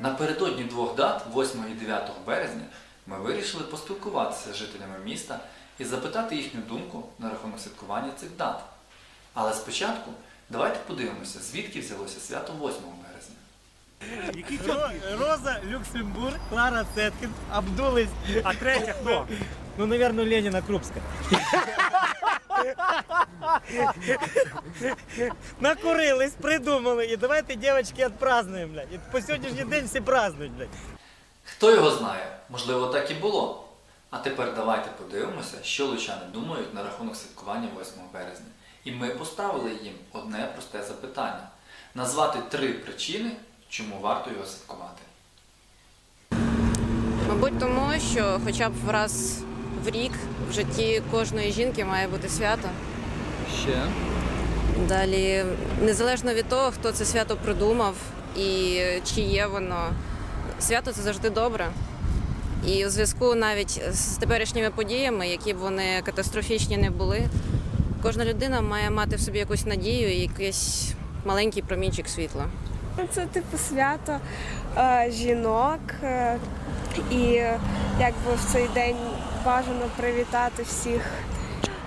Напередодні двох дат, 8 і 9 березня, ми вирішили поспілкуватися з жителями міста і запитати їхню думку на рахунок святкування цих дат. Але спочатку давайте подивимося, звідки взялося свято 8 березня. Ро- Роза Люксембург, Клара Цеткін, Абдулись. А третя хто? Ну, наверное, Леніна Крупська. Накурились, придумали. І давайте, дівчатки, відпразднуємо, блядь. І по сьогоднішній день всі празднують, блядь. Хто його знає? Можливо, так і було. А тепер давайте подивимося, що лучани думають на рахунок святкування 8 березня. І ми поставили їм одне просте запитання: назвати три причини, чому варто його святкувати. Мабуть, тому що хоча б раз в рік в житті кожної жінки має бути свято. Ще Далі, незалежно від того, хто це свято придумав і чи є воно, свято це завжди добре. І у зв'язку навіть з теперішніми подіями, які б вони катастрофічні не були, кожна людина має мати в собі якусь надію і якийсь маленький промінчик світла. Це типу свято е, жінок, е, і якби в цей день бажано привітати всіх.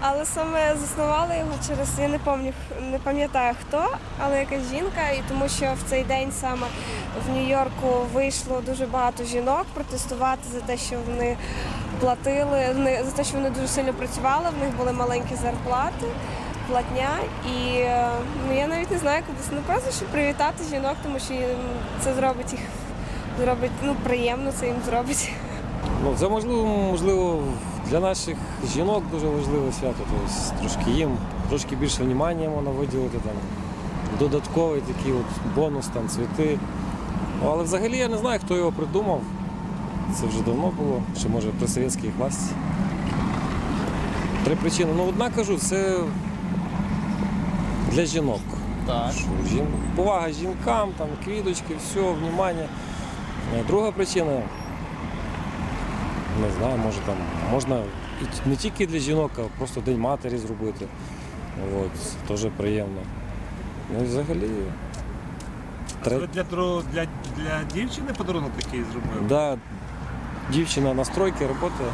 Але саме заснували його через я не пам'ятаю, не пам'ятаю хто, але якась жінка, і тому що в цей день саме в Нью-Йорку вийшло дуже багато жінок протестувати за те, що вони платили, вони- за те, що вони дуже сильно працювали, в них були маленькі зарплати платня. І е, ну, я навіть не знаю, куди ну, просто щоб привітати жінок, тому що це зробить їх зробить ну, приємно, це їм зробить. Ну, це можливо, можливо, для наших жінок дуже важливе свято. Тобто трошки їм, трошки більше внимання можна виділити там. Додатковий такий от бонус, там, цвіти. Але взагалі я не знаю, хто його придумав. Це вже давно було, чи може при совєтській власті. Три причини. Ну, одна кажу, це для жінок. Так. Що жін... Повага жінкам, там, квіточки, все, внимання. Друга причина, не знаю, може там можна не тільки для жінок, а просто День матері зробити. От, теж приємно. Ну і взагалі. Тре... Для, дру- для, для дівчини подарунок такий зробив. Да, дівчина на стройці працює,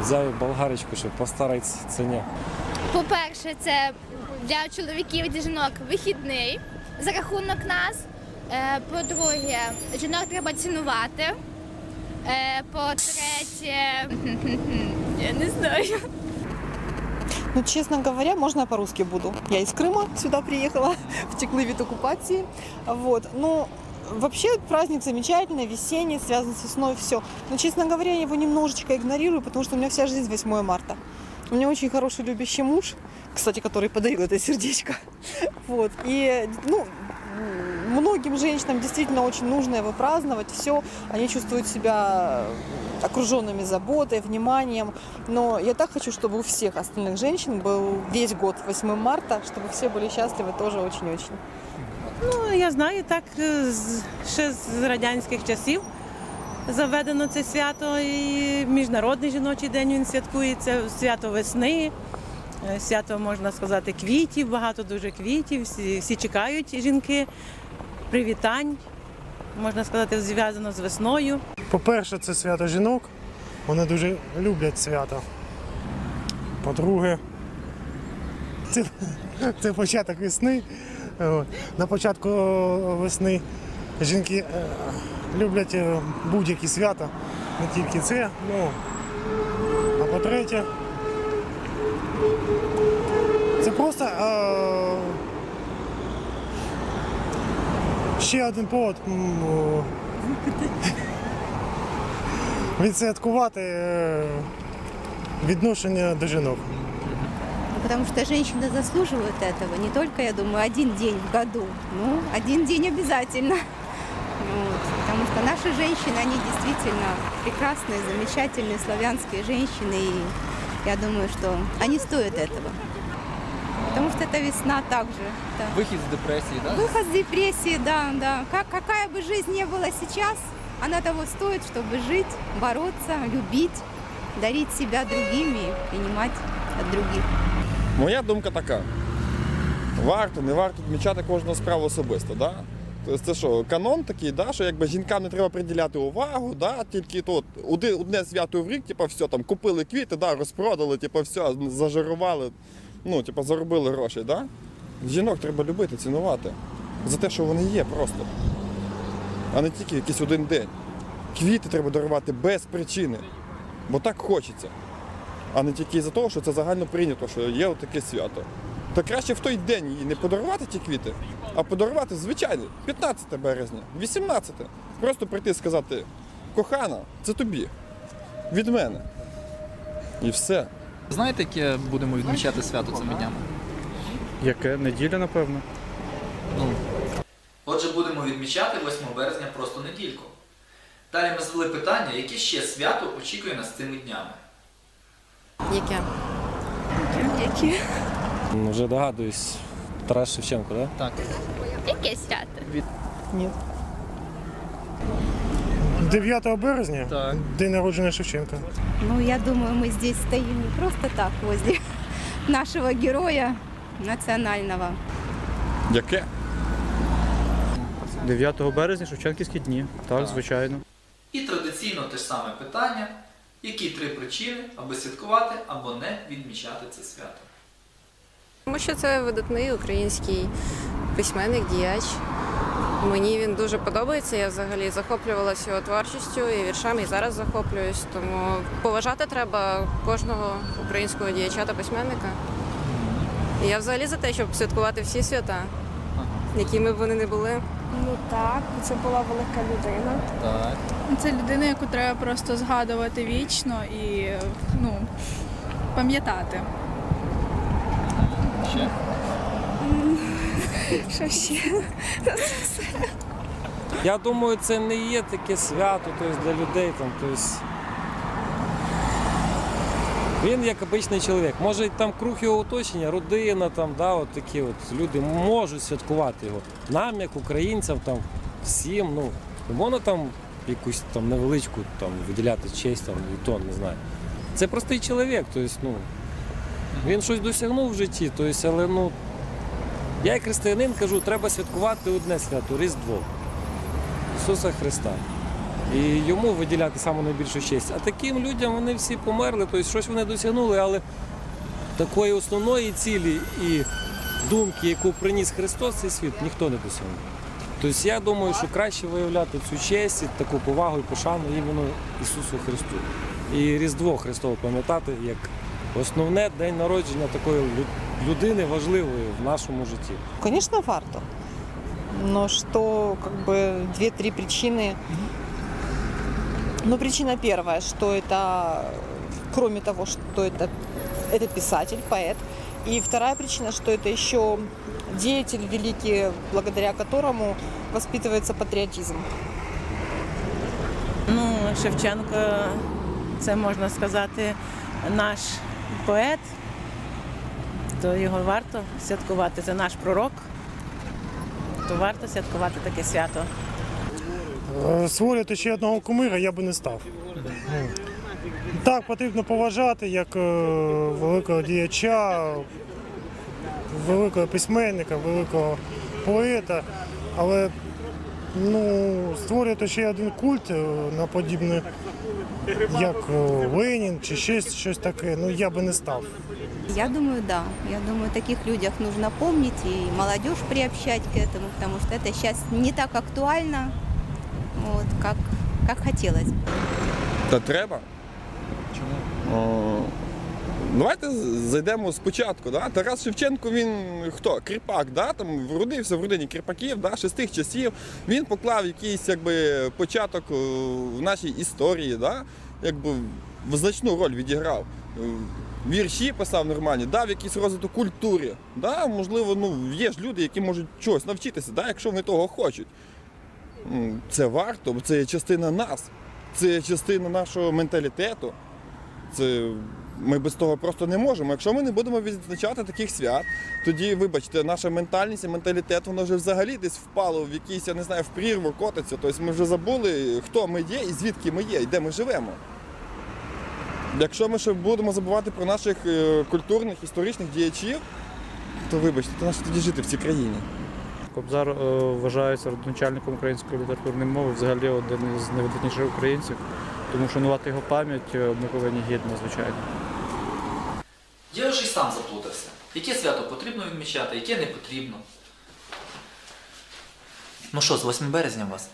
взяв болгарочку, щоб по старій ц- ціні. По-перше, це для чоловіків і для жінок вихідний за рахунок нас. Е, По-друге, жінок треба цінувати. Е, По-третє, я не знаю. Ну, честно говоря, можно я по-русски буду. Я из Крыма сюда приехала, втекли вид оккупации. Вот. Ну, вообще праздник замечательный, весенний, связан с весной, все. Но, честно говоря, я его немножечко игнорирую, потому что у меня вся жизнь 8 марта. У меня очень хороший любящий муж, кстати, который подарил это сердечко. Вот. И, ну, многим женщинам действительно очень нужно его праздновать. Все, они чувствуют себя окруженными заботой, вниманием. Но я так хочу, чтобы у всех остальных женщин был весь год 8 марта, чтобы все были счастливы тоже очень-очень. Ну, я знаю, так е, з- ще з радянських часів заведено це свято. І Міжнародний жіночий день він святкується, свято весни, е, свято, можна сказати, квітів, багато дуже квітів. Всі, всі чекають жінки, привітань, можна сказати, зв'язано з весною. По-перше, це свято жінок. Вони дуже люблять свято. По-друге, це, це початок весни. На початку весни жінки е, люблять е, будь-які свята, не тільки це. Ну, а по-третє, це просто е, ще один повод. м, о, відсвяткувати е, відношення до жінок. Потому что женщины заслуживают этого. Не только, я думаю, один день в году, ну, один день обязательно. Вот. Потому что наши женщины, они действительно прекрасные, замечательные славянские женщины. И я думаю, что они стоят этого. Потому что это весна также. да. Вихід з депресії, так? Выход с депрессии, да, да. Как, какая бы жизнь ни была сейчас, она того стоит, чтобы жить, бороться, любить, дарить себя другим и принимать от других. Моя думка така: варто, не варто відмічати кожну справу особисто. Да? Тобто це що, канон такий, да, що якби жінкам не треба приділяти увагу, да, тільки тут одне, свято в рік, типу, все, там купили квіти, да, розпродали, типу, все, зажирували, ну, типу, заробили гроші. Да? Жінок треба любити, цінувати. За те, що вони є просто. А не тільки якийсь один день. Квіти треба дарувати без причини. Бо так хочеться. А не тільки за того, що це загально прийнято, що є таке свято. Та краще в той день їй не подарувати ті квіти, а подарувати звичайно 15 березня, 18. Просто прийти і сказати, кохана, це тобі. Від мене. І все. Знаєте, яке будемо відмічати свято цими днями? Яке? Неділя, напевно. Отже, будемо відмічати 8 березня просто недільку. Далі ми задали питання, яке ще свято очікує нас цими днями. Яке? Ну, Вже догадуюсь, Тарас Шевченко, так? Так. Яке свято? Ні. 9 березня, Так. день народження Шевченка. Ну, я думаю, мы здесь стоим не просто так возле нашего героя национального. Яке? 9 березня Шевченківські дні. Так, звичайно. І традиційно те ж саме питання, які три причини, аби святкувати або не відмічати це свято. Тому що це видатний український письменник, діяч. Мені він дуже подобається. Я взагалі захоплювалася його творчістю і віршами, і зараз захоплююсь. Тому поважати треба кожного українського діяча та письменника. І я взагалі за те, щоб святкувати всі свята, якими б вони не були. Ну так, це була велика людина. Так. Це людина, яку треба просто згадувати вічно і ну, пам'ятати. Ще? Що ще? Я думаю, це не є таке свято тобто, для людей. Там, тобто... Він як обичний чоловік. Може там круг його оточення, родина, там, да, от такі от люди можуть святкувати його. Нам, як українцям, там, всім, ну, можна там якусь там невеличку там, виділяти честь, там, і то, не знаю. Це простий чоловік, тобто, ну, він щось досягнув в житті, тобто, але ну, я як християнин кажу, треба святкувати одне свято Різдво. Ісуса Христа. І йому виділяти саме найбільшу честь. А таким людям вони всі померли, тобто щось вони досягнули, але такої основної цілі і думки, яку приніс Христос цей світ, ніхто не досягнув. Тобто я думаю, що краще виявляти цю честь, і таку повагу і пошану іменно Ісусу Христу. І Різдво Христове пам'ятати як основне день народження такої лю- людини важливої в нашому житті. Конечно, варто. Но что, как бы, две-три причины. Ну, причина первая, что это, кроме того, что это, это писатель, поэт. И вторая причина, что это еще деятель великий, благодаря которому воспитывается патриотизм. Ну, Шевченко, це можна сказати, наш поет, то його варто святкувати. Це наш пророк. То варто святкувати таке свято. Е, Створювати ще одного кумира я би не став. Так, потрібно поважати як е, великого діяча, великого письменника, великого поета, але ну, створювати ще один культ е, на подібне, як е, Ленін чи ще щось таке, ну я би не став. Я думаю, да. Я думаю, таких людях нужно помнить и молодежь приобщать к этому, потому что это сейчас не так актуально, вот, как, как хотелось бы. Та треба. Чому? Давайте зайдемо спочатку. Да? Тарас Шевченко, він хто? Кріпак, да? там родився в родині кріпаків, да? ще часів. Він поклав якийсь якби, початок е, в нашій історії, да? якби значну роль відіграв. Е, Вірші писав нормальні, дав якийсь розвиток культурі. Да? Можливо, ну, є ж люди, які можуть чогось навчитися, да? якщо вони того хочуть. Це варто, бо це є частина нас, це є частина нашого менталітету. Це ми без того просто не можемо. Якщо ми не будемо відзначати таких свят, тоді, вибачте, наша ментальність і менталітет, воно вже взагалі десь впало в якийсь, я не знаю, в прірву котиться. Тобто ми вже забули, хто ми є і звідки ми є, і де ми живемо. Якщо ми ще будемо забувати про наших е, культурних, історичних діячів, то вибачте, то нащо тоді жити в цій країні? Кобзар е, вважається родоначальником української літературної мови, взагалі один із найвидатніших українців. Тому шанувати його пам'ять е, ми повинні гідно, звичайно. Я вже й сам заплутався. Яке свято потрібно відмічати, яке не потрібно. Ну що, з 8 березня у вас?